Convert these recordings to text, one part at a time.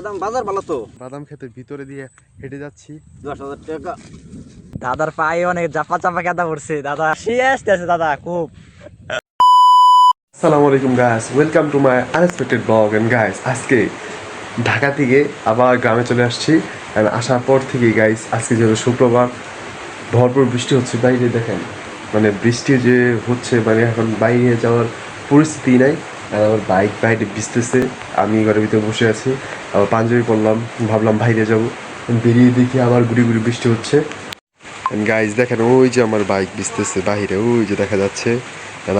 বাদাম বাজার ভালো তো। বাদাম ভিতরে দিয়ে হেঁটে যাচ্ছি। দশ হাজার টাকা। দাদার পায়ে অনেক চাপা চাপা কেদা পড়ছে দাদা শিয়ে আসতেছে দাদা খুব। আসসালামু আলাইকুম guys welcome to my unexpected blog and guys আজকে ঢাকা থেকে আবার গ্রামে চলে আসছি। অ্যান্ড আসার পর থেকেই গাইস আজকে যেহেতু শুক্রবার ভরপুর বৃষ্টি হচ্ছে বাইরে দেখেন। মানে বৃষ্টি যে হচ্ছে মানে এখন বাইরে যাওয়ার পরিস্থিতি নাই। আর আমার বাইক বাইরে ভিজতেছে আমি ঘরের ভিতরে বসে আছি। আবার পাঞ্জাবি পরলাম। ভাবলাম বাইরে যাব। বেরিয়ে দেখি আবার গুড়ি গুড়ি বৃষ্টি হচ্ছে। গাইজ দেখেন, ওই যে আমার বাইক ভিজতেছে বাইরে ওই যে দেখা যাচ্ছে।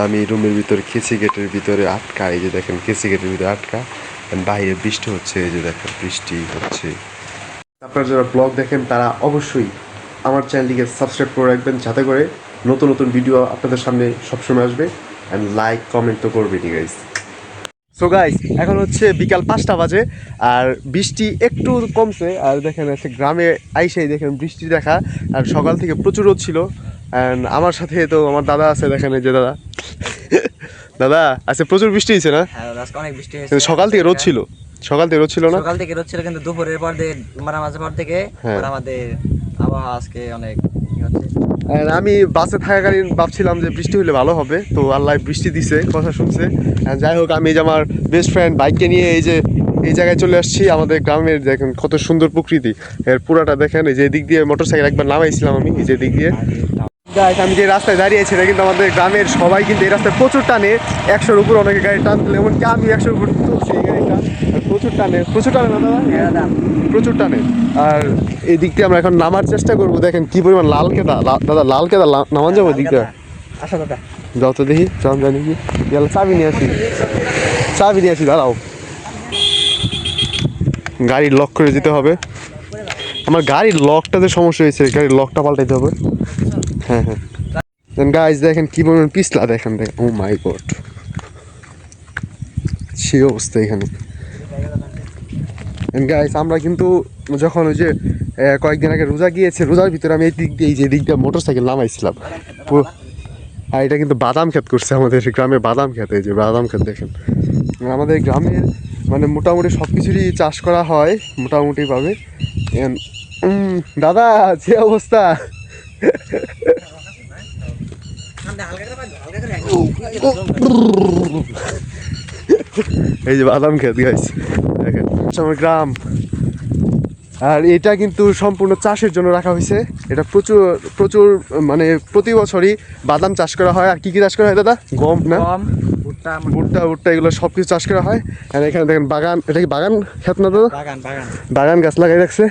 আমি রুমের ভিতরে কেসি গেটের ভিতরে আটকা। এই যে দেখেন কেসি গেটের ভিতরে আটকা। বাইরে বৃষ্টি হচ্ছে। এই যে দেখেন, বৃষ্টি হচ্ছে। আপনারা যারা ব্লগ দেখেন, তারা অবশ্যই আমার চ্যানেলটিকে সাবস্ক্রাইব করে রাখবেন। যাতে করে নতুন নতুন ভিডিও আপনাদের সামনে সবসময় আসবে। অ্যান্ড লাইক কমেন্ট তো করবেনই গাইজ সো গাইস এখন হচ্ছে বিকাল পাঁচটা বাজে আর বৃষ্টি একটু কমছে। আর দেখেন আছে গ্রামে আইসাই দেখেন বৃষ্টি দেখা। আর সকাল থেকে প্রচুর রোদ ছিল। অ্যান্ড আমার সাথে তো আমার দাদা আছে দেখেন যে দাদা। দাদা আজকে প্রচুর বৃষ্টি হয়েছে না? হ্যাঁ অনেক বৃষ্টি হয়েছে। সকাল থেকে রোদ ছিল। সকাল থেকে রোদ ছিল না? সকাল থেকে রোদ ছিল কিন্তু দুপুরের পর থেকে মাঝে পর থেকে হ্যাঁ। আমাদের আবহাওয়া আজকে অনেক হচ্ছে। আর আমি বাসে থাকাকালীন ভাবছিলাম যে বৃষ্টি হলে ভালো হবে। তো আল্লাহ বৃষ্টি দিছে, কথা শুনছে। যাই হোক, আমি যে আমার বেস্ট ফ্রেন্ড বাইককে নিয়ে এই যে, এই জায়গায় চলে আসছি, আমাদের গ্রামের দেখেন কত সুন্দর প্রকৃতি। এর পুরাটা দেখেন, এই যে দিক দিয়ে মোটর সাইকেল একবার নামাইছিলাম আমি, এই যে দিক দিয়ে। গাইস আমি যে রাস্তায় দাঁড়িয়ে আছি এটা কিন্তু আমাদের গ্রামের সবাই কিন্তু এই রাস্তায় প্রচুর টানে। একশোর উপর অনেকে গাড়ি টান টানতে এমনকি আমি একশোর উপর চলছি এই গাড়িটা। প্রচুর টানে। প্রচুর টানে না দাদা? প্রচুর টানে। আর এই দিক দিয়ে আমরা এখন নামার চেষ্টা করব। দেখেন কি পরিমাণ লাল কেদা। দাদা লাল কেদা। নামান যাব দিক দিয়ে। আসো দাদা। যাও তো দেখি যাও জানি কি গেল চাবি নিয়ে আসি। চাবি নিয়ে আসি দাঁড়াও। গাড়ির লক করে দিতে হবে। আমার গাড়ির লকটাতে সমস্যা হয়েছে গাড়ির লকটা পাল্টাইতে হবে। হ্যাঁ হ্যাঁ গাইজ দেখেন কি পরিমাণ পিছলা দেখেন দেখেন। ও মাই গড সে অবস্থা এখানে? গাইস আমরা কিন্তু যখন ওই যে কয়েকদিন আগে রোজা গিয়েছে, রোজার ভিতরে আমি এই দিক দিয়ে যে দিকটা মোটর সাইকেল নামাইছিলাম আর এটা কিন্তু বাদাম ক্ষেত করছে আমাদের গ্রামে, বাদাম এই যে বাদাম খেত, দেখেন। আমাদের গ্রামের মানে মোটামুটি সব কিছুরই চাষ করা হয়, মোটামুটিভাবে। দাদা যে অবস্থা? এই যে বাদাম ক্ষেত গাইস দেখেন আমার গ্রাম। আর এটা কিন্তু সম্পূর্ণ চাষের জন্য রাখা হয়েছে। এটা প্রচুর প্রচুর মানে প্রতি বছরই বাদাম চাষ করা হয়। আর কি কি চাষ করা হয় দাদা? গম না? ভুট্টা ভুট্টা ভুট্টা এগুলো সব কিছু চাষ করা হয়। আর এখানে দেখেন বাগান এটা কি বাগান খেত না দাদা? বাগান বাগান। বাগান গাছ লাগাই রাখছে।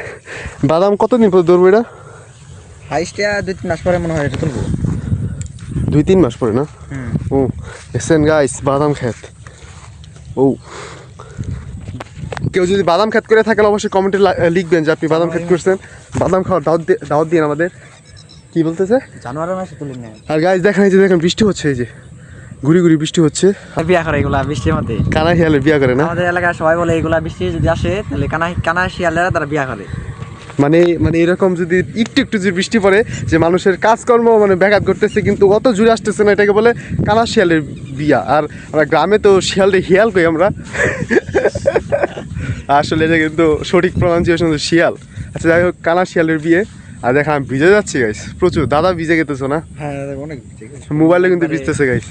বাদাম কতদিন পর ধরবো এটা? হাইস্টটা দুই তিন মাস পরে মনে হয় এটা তুলবো। দুই তিন মাস পরে না? ও এসেন গাইস বাদাম ক্ষেত ও। কেউ যদি বাদাম ক্ষেত করে থাকেন অবশ্যই কমেন্টে লিখবেন যে আপনি বাদাম ক্ষেত করছেন। বাদাম খাওয়ার দাওয়াত দিয়ে দাওয়াত দিন আমাদের। কি বলতেছে? জানুয়ারি মাসে তুলি না আর গাইস দেখেন এই যে দেখেন বৃষ্টি হচ্ছে এই যে। ঘুরি ঘুরি বৃষ্টি হচ্ছে। আর বিয়া করে এগুলা বৃষ্টির মধ্যে? কানা হিয়ালে বিয়া করে না? আমাদের এলাকায় সবাই বলে এগুলা বৃষ্টি যদি আসে তাহলে কানা কানা শিয়ালেরা তারা বিয়া করে। মানে মানে এরকম যদি একটু একটু যদি বৃষ্টি পড়ে যে মানুষের কাজকর্ম মানে ব্যাঘাত করতেছে কিন্তু অত জুড়ে আসতেছে না এটাকে বলে কানা শিয়ালের বিয়া। আর আমরা গ্রামে তো শিয়ালটা হিয়াল কই আমরা? আসলে এটা কিন্তু সঠিক প্রনাউন্সিয়েশন শিয়াল। আচ্ছা যাই হোক কানা শিয়ালের বিয়ে। আর দেখা আমি ভিজে যাচ্ছি গাইস প্রচুর দাদা ভিজে গেতেছো না? হ্যাঁ অনেক মোবাইলে কিন্তু ভিজতেছে গাইস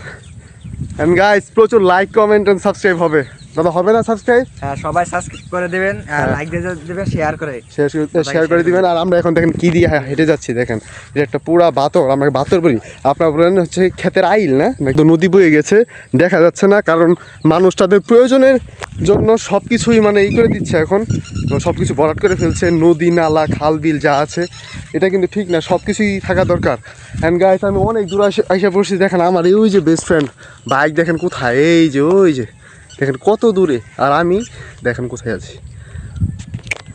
এন্ড গাইস প্রচুর লাইক কমেন্ট এন্ড সাবস্ক্রাইব হবে। দাদা হবে না সাবস্ক্রাইব হ্যাঁ সবাই সাবস্ক্রাইব করে দিবেন হ্যাঁ। লাইক দিয়ে দিবেন শেয়ার করে শেয়ার শেয়ার করে দিবেন। আর আমরা এখন দেখেন কি দিয়ে হেঁটে যাচ্ছি দেখেন। এটা একটা পুরা বাতর আমরা বাতর বলি। আপনার বলেন হচ্ছে ক্ষেতের আইল না? একদম নদী বয়ে গেছে দেখা যাচ্ছে না কারণ মানুষ তাদের প্রয়োজনের জন্য সব কিছুই মানে ই করে দিচ্ছে এখন। সব কিছু ভরাট করে ফেলছে নদী নালা খাল বিল যা আছে। এটা কিন্তু ঠিক না সব কিছুই থাকা দরকার। অ্যান্ড গাইস আমি অনেক দূর আসে আইসা পড়ছি দেখেন আমার এই যে বেস্ট ফ্রেন্ড বাইক দেখেন কোথায়? এই যে ওই যে। দেখেন কত দূরে। আর আমি, দেখেন কোথায় আছি।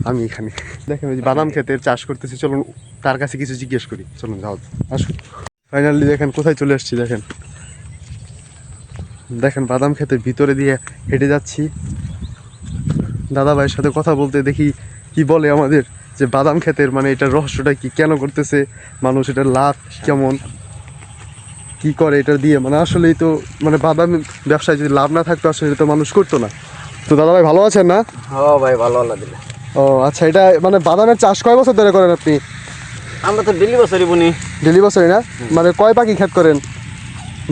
আমি এখানে। দেখেন ওই বাদাম ক্ষেতের চাষ করতেছি, চলুন তার কাছে কিছু জিজ্ঞেস করি। চলুন যাও আসুন। ফাইনালি দেখেন কোথায় চলে আসছি, দেখেন। দেখেন বাদাম ক্ষেতের ভিতরে দিয়ে হেঁটে যাচ্ছি। দাদা ভাইয়ের সাথে কথা বলতে দেখি কি বলে আমাদের, যে বাদাম ক্ষেতের মানে এটার রহস্যটা কি, কেন করতেছে মানুষ এটার লাভ কেমন? কি করে এটা দিয়ে? মানে আসলেই তো মানে বাদাম ব্যবসায় যদি লাভ না থাকতো আসলে তো মানুষ করতো না। তো দাদা ভাই ভালো আছেন না? ও ভাই ভালো আল্লাহ দিলে। ও আচ্ছা এটা মানে বাদামের চাষ কয় বছর ধরে করেন আপনি? আমরা তো ডেলি বছরই বুনি। ডেলি বছরই না? মানে কয় পাখি খেত করেন?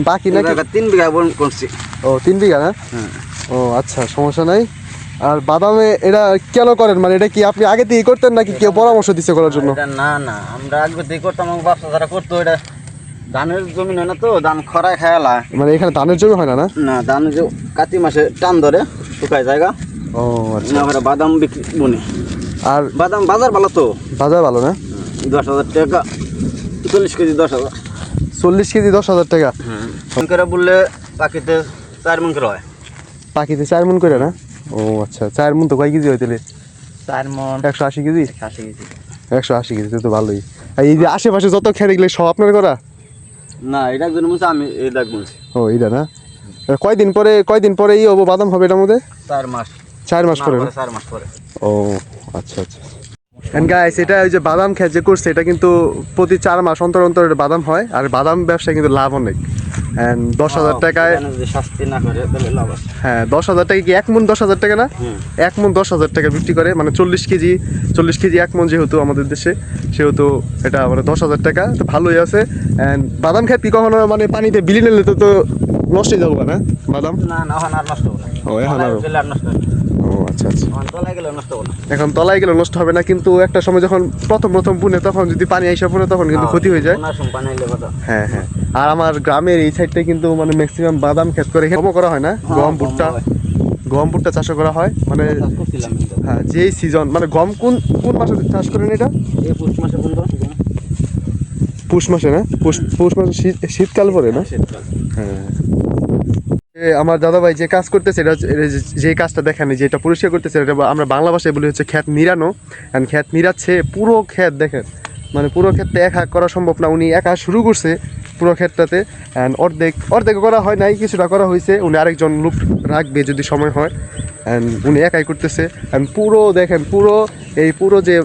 বাকি নাকি? এবার তিন বিঘা বোন করছি। ও তিন বিঘা না? হ্যাঁ। ও আচ্ছা সমস্যা নাই। আর বাদামে এটা কেন করেন? মানে এটা কি আপনি আগে থেকে করতেন নাকি কেউ পরামর্শ দিচ্ছে করার জন্য? না না আমরা আগে দিয়ে করতাম আমার ব্যবসা যারা করতো এটা ধানের জমি হয় না তো ধান খরায় খায়ালা মানে এখানে ধানের জমি হয় না না? না ধান যে কাতি মাসে টান ধরে শুকায় জায়গা। ও আচ্ছা। না বাদাম বিক্রি বুনি। আর বাদাম বাজার ভালো তো। বাজার ভালো না? দশ হাজার টাকা চল্লিশ কেজি দশ হাজার। চল্লিশ কেজি দশ হাজার টাকা? হ্যাঁ করে বললে পাখিতে চার মন করে হয়। পাখিতে চার মন করে না? ও আচ্ছা। চার মন তো কয় কেজি হয় তাহলে? চার মন। একশো আশি কেজি? আশি কেজি। একশো আশি কেজি তো ভালোই। আর এই যে আশেপাশে যত খেতে গেলে সব আপনার করা? না এটা একজন বলছে আমি বলছি ও না? কয়দিন পরে কয়দিন পরে এই হব বাদাম হবে এটার মধ্যে? চার মাস। চার মাস পরে চার মাস পরে। ও আচ্ছা আচ্ছা। এন্ড গাইস এটা ওই যে বাদাম খেয়ে যে করছে এটা কিন্তু প্রতি চার মাস অন্তর অন্তর বাদাম হয় আর বাদাম ব্যবসায় কিন্তু লাভ অনেক। দশ হাজার টাকায় শাস্তি না করে তাহলে লাভ আছে। হ্যাঁ দশ হাজার টাকা কি এক মন দশ হাজার টাকা না? এক মন দশ হাজার টাকা বিক্রি করে মানে চল্লিশ কেজি চল্লিশ কেজি এক মন যেহেতু আমাদের দেশে সেহেতু এটা মানে দশ হাজার টাকা তো ভালোই আছে। বাদাম খেত কি কখনো মানে পানিতে বিলি নিলে তো হয়ে যাব না? বাদাম? না না এখন আর নষ্ট হবে না। ও, এখন আর- নষ্ট আচ্ছা আচ্ছা। তলায় গেলে নষ্ট হবে এখন তলায় গেলে নষ্ট হবে না কিন্তু একটা সময় যখন প্রথম প্রথম বুনে তখন যদি পানি আইসা পড়ে তখন কিন্তু ক্ষতি হয়ে যায়। হ্যাঁ হ্যাঁ। আর আমার গ্রামের এই সাইডটা কিন্তু মানে ম্যাক্সিমাম বাদাম ক্ষেত করে গমও করা হয় না। গম ভুট্টা গম ভুট্টা চাষও করা হয়। মানে হ্যাঁ যেই সিজন মানে গম কোন কোন মাসে চাষ করেন এটা? পুষ মাসে পুষ মাসে না? পুষ পুষ মাসে শীত শীতকাল পরে না? হ্যাঁ। আমার দাদা ভাই যে কাজ করতেছে, এটা যে- যে কাজটা দেখানি যেটা পরিষ্কার করতেছে, এটা আমরা বাংলা ভাষায় বলি হচ্ছে খ্যাত নিরানো অ্যান্ড খ্যাত নিরাচ্ছে পুরো খ্যাত দেখেন। মানে পুরো ক্ষেত্রে এক হাত করা সম্ভব না, উনি একা শুরু করছে পুরো ক্ষেতটাতে অ্যান্ড অর্ধেক অর্ধেক করা হয় নাই, কিছুটা করা হয়েছে উনি আরেকজন লোক রাখবে যদি সময় হয়। অ্যান্ড উনি একাই করতেছে। অ্যান্ড পুরো দেখেন, পুরো এই পুরো যে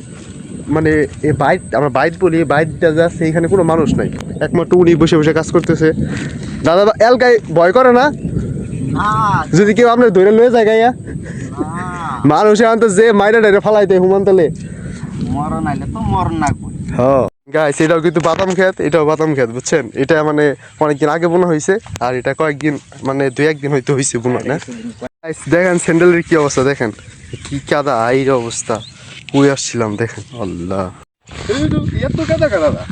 মানে এই বাইট আমরা বাইট বলি বাইটটা যাচ্ছে, এখানে কোনো মানুষ নাই। একমাত্র উনি বসে বসে কাজ করতেছে। দাদা এলকাই ভয় করে না? যদি কেউ আপনার ধরে লয়ে যায় গাইয়া না মানুষ এখন তো যে মাইরা ডাইরে ফালাইতে হুমান্তলে মরণ আইলে তো মরণ নাকবো হ্যাঁ গাইস এটাও কিন্তু বাদাম ক্ষেত এটাও বাদাম ক্ষেত বুঝছেন? এটা মানে অনেকদিন আগে বোনা হয়েছে আর এটা কয়েকদিন মানে দুই একদিন হয়তো হয়েছে বোনা না? দেখেন স্যান্ডেলের কি অবস্থা দেখেন? কি কাদা এই অবস্থা। উই আসছিলাম দেখেন? আল্লাহ। এত কাদা কাদা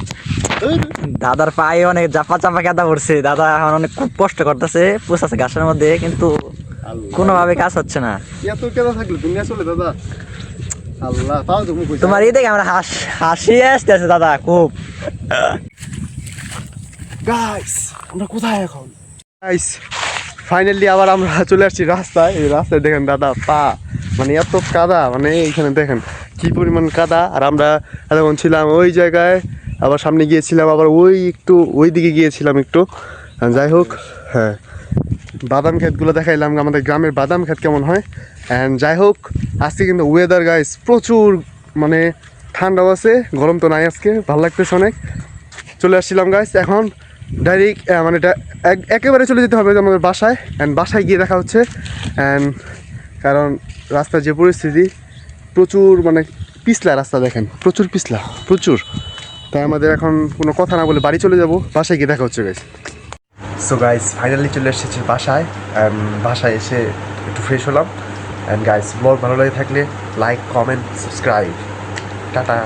দাদার পায়ে অনেক চাপা চাপা কাদা পড়ছে। দাদা এখন অনেক খুব কষ্ট করতেছে পুষাছে ঘাসের মধ্যে কিন্তু কোনোভাবে কাজ হচ্ছে না। এত কাদা থাকলে? দুনিয়া চলে দাদা। আল্লাহ তাও তুমি তোমার এই দেখে আমরা হাস হাসি আসতেছে দাদা খুব। গাইস আমরা কোথায় এখন? গাইস ফাইনালি আবার আমরা চলে আসছি রাস্তায়। এই রাস্তায় দেখেন দাদা পা। মানে এত কাদা মানে এইখানে দেখেন কি পরিমাণ কাদা। আর আমরা এতক্ষণ ছিলাম ওই জায়গায় আবার সামনে গিয়েছিলাম, আবার ওই একটু ওই দিকে গিয়েছিলাম একটু। যাই হোক হ্যাঁ। বাদাম ক্ষেতগুলো দেখাইলাম, আমাদের গ্রামের বাদাম ক্ষেত কেমন হয়। অ্যান্ড যাই হোক, আজকে কিন্তু ওয়েদার গাইস প্রচুর মানে ঠান্ডাও আছে, গরম তো নাই আজকে, ভালো লাগতেছে অনেক। চলে আসছিলাম গাইস এখন ডাইরেক্ট মানে একেবারে চলে যেতে হবে আমাদের বাসায়। অ্যান্ড বাসায় গিয়ে দেখা হচ্ছে। অ্যান্ড কারণ রাস্তার যে পরিস্থিতি, প্রচুর মানে পিছলা রাস্তা দেখেন, প্রচুর পিছলা, প্রচুর। তাই আমাদের এখন কোনো কথা না বলে বাড়ি চলে যাব। বাসায় গিয়ে দেখা হচ্ছে গাইস সো গাইস ফাইনালি চলে এসেছি বাসায়। বাসায় এসে একটু ফ্রেশ হলাম। অ্যান্ড গাইস ব্লগ ভালো লাগে থাকলে লাইক কমেন্ট সাবস্ক্রাইব টাটা।